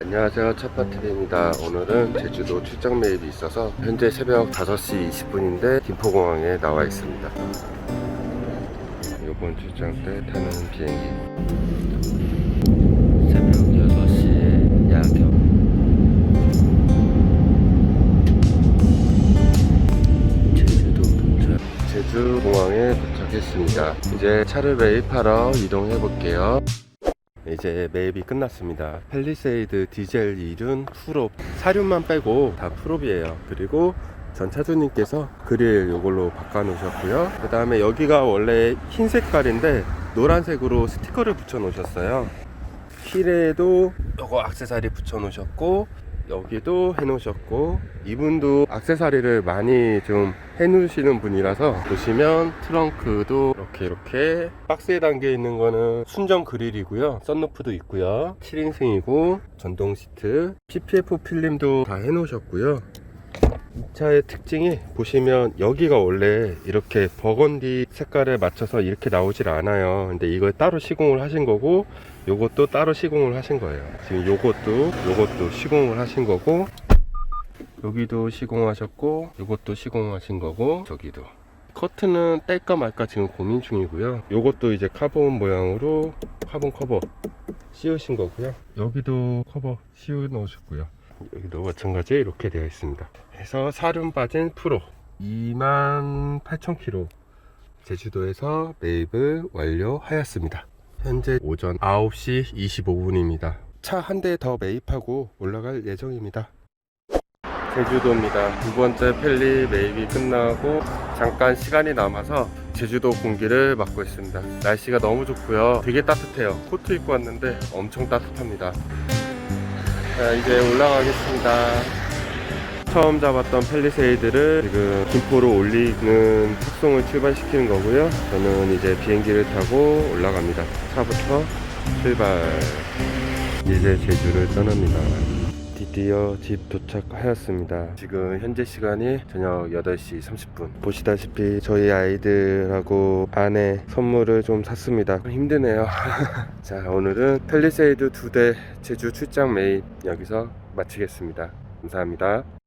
안녕하세요. 첫파트입니다. 오늘은 제주도 출장 매입이 있어서 현재 새벽 5시 20분인데 김포공항에 나와 있습니다. 이번 출장 때 타는 비행기. 새벽 6시에 야경. 제주도 제주공항에 도착했습니다. 이제 차를 매입하러 이동해 볼게요 이제 매입이 끝났습니다. 펠리세이드 디젤 2륜 풀옵 사륜만 빼고 다 풀옵이에요. 그리고 전 차주님께서 그릴 요걸로 바꿔 놓으셨고요. 그 다음에 여기가 원래 흰 색깔인데 노란색으로 스티커를 붙여 놓으셨어요. 휠에도 요거 악세사리 붙여 놓으셨고 여기도 해 놓으셨고 이분도 악세사리를 많이 좀 해 놓으시는 분이라서 보시면 트렁크도 이렇게 이렇게 박스에 담겨 있는 거는 순정 그릴이고요. 썬루프도 있고요. 7인승이고 전동 시트 PPF 필름도 다 해 놓으셨고요. 이 차의 특징이 보시면 여기가 원래 이렇게 버건디 색깔에 맞춰서 이렇게 나오질 않아요. 근데 이걸 따로 시공을 하신 거고 요것도 따로 시공을 하신 거예요. 지금 요것도 요것도 시공을 하신 거고 여기도 시공하셨고 요것도 시공하신 거고 저기도. 커튼은 뗄까 말까 지금 고민 중이고요. 요것도 이제 카본 모양으로 카본 커버 씌우신 거고요. 여기도 커버 씌워 넣으셨고요 여기도 마찬가지 이렇게 되어 있습니다 해서 사륜 빠진 프로 28,000km 제주도에서 매입을 완료하였습니다 현재 오전 9시 25분입니다 차 한 대 더 매입하고 올라갈 예정입니다 제주도입니다. 두 번째 펠리 매입이 끝나고 잠깐 시간이 남아서 제주도 공기를 맡고 있습니다. 날씨가 너무 좋고요. 되게 따뜻해요. 코트 입고 왔는데 엄청 따뜻합니다. 자, 이제 올라가겠습니다. 처음 잡았던 펠리세이드를 지금 김포로 올리는 탁송을 출발시키는 거고요. 저는 이제 비행기를 타고 올라갑니다. 차부터 출발. 이제 제주를 떠납니다. 드디어 집 도착하였습니다. 지금 현재 시간이 저녁 8시 30분. 보시다시피 저희 아이들하고 아내 선물을 좀 샀습니다. 힘드네요. 자, 오늘은 펠리세이드 두대 제주 출장 매입 여기서 마치겠습니다. 감사합니다.